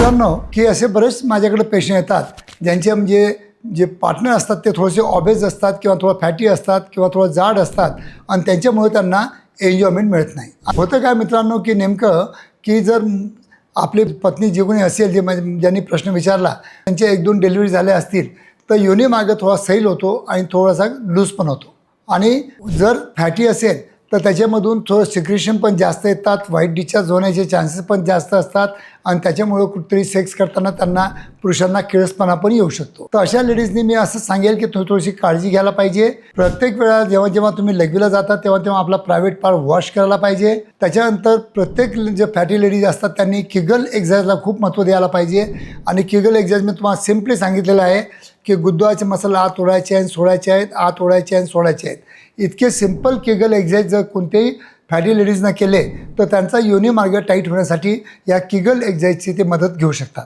मित्रांनो की असे बरेच माझ्याकडे पेशंट येतात ज्यांचे म्हणजे जे पार्टनर असतात ते थोडेसे ऑबेज असतात किंवा थोडं फॅटी असतात किंवा थोडं जाड असतात आणि त्यांच्यामुळे त्यांना एन्जॉयमेंट मिळत नाही. होतं काय मित्रांनो की नेमकं की जर आपली पत्नी जे कोणी असेल जे म्हणजे ज्यांनी प्रश्न विचारला त्यांच्या एक दोन डिलिव्हरी झाल्या असतील तर योनी मार्ग थोडा सैल होतो आणि थोडासा लूज पण होतो. आणि जर फॅटी असेल तर त्याच्यामधून थोडं सिक्रेशन पण जास्त येतात व्हाईट डिस्चार्ज होण्याचे चान्सेस पण जास्त असतात आणि त्याच्यामुळं कुठेतरी सेक्स करताना त्यांना पुरुषांना किळसपणा पण येऊ शकतो. तर अशा लेडीजनी मी असं सांगेल की थोडी थोडीशी काळजी घ्यायला पाहिजे. प्रत्येक वेळा जेव्हा जेव्हा तुम्ही लघवीला जाता तेव्हा तेव्हा आपला प्रायव्हेट पार्ट वॉश करायला पाहिजे. त्याच्यानंतर प्रत्येक जे फॅटी लेडीज असतात त्यांनी किगल एक्झरसाईजला खूप महत्त्व द्यायला पाहिजे. आणि किगल एक्झरसाईज मी तुम्हाला सिम्पली सांगितलेलं आहे की गुद्दवाचे मसाला आत ओढायचे आहेत सोडायचे आहेत आत ओढायचे आहेत सोडायचे आहेत. इतके सिंपल केगल एक्झरसाईज जर कोणत्याही फॅटी लेडीजनं केले तर त्यांचा योनी मार्ग टाईट होण्यासाठी या किगल एक्झाईजची ते मदत घेऊ शकतात.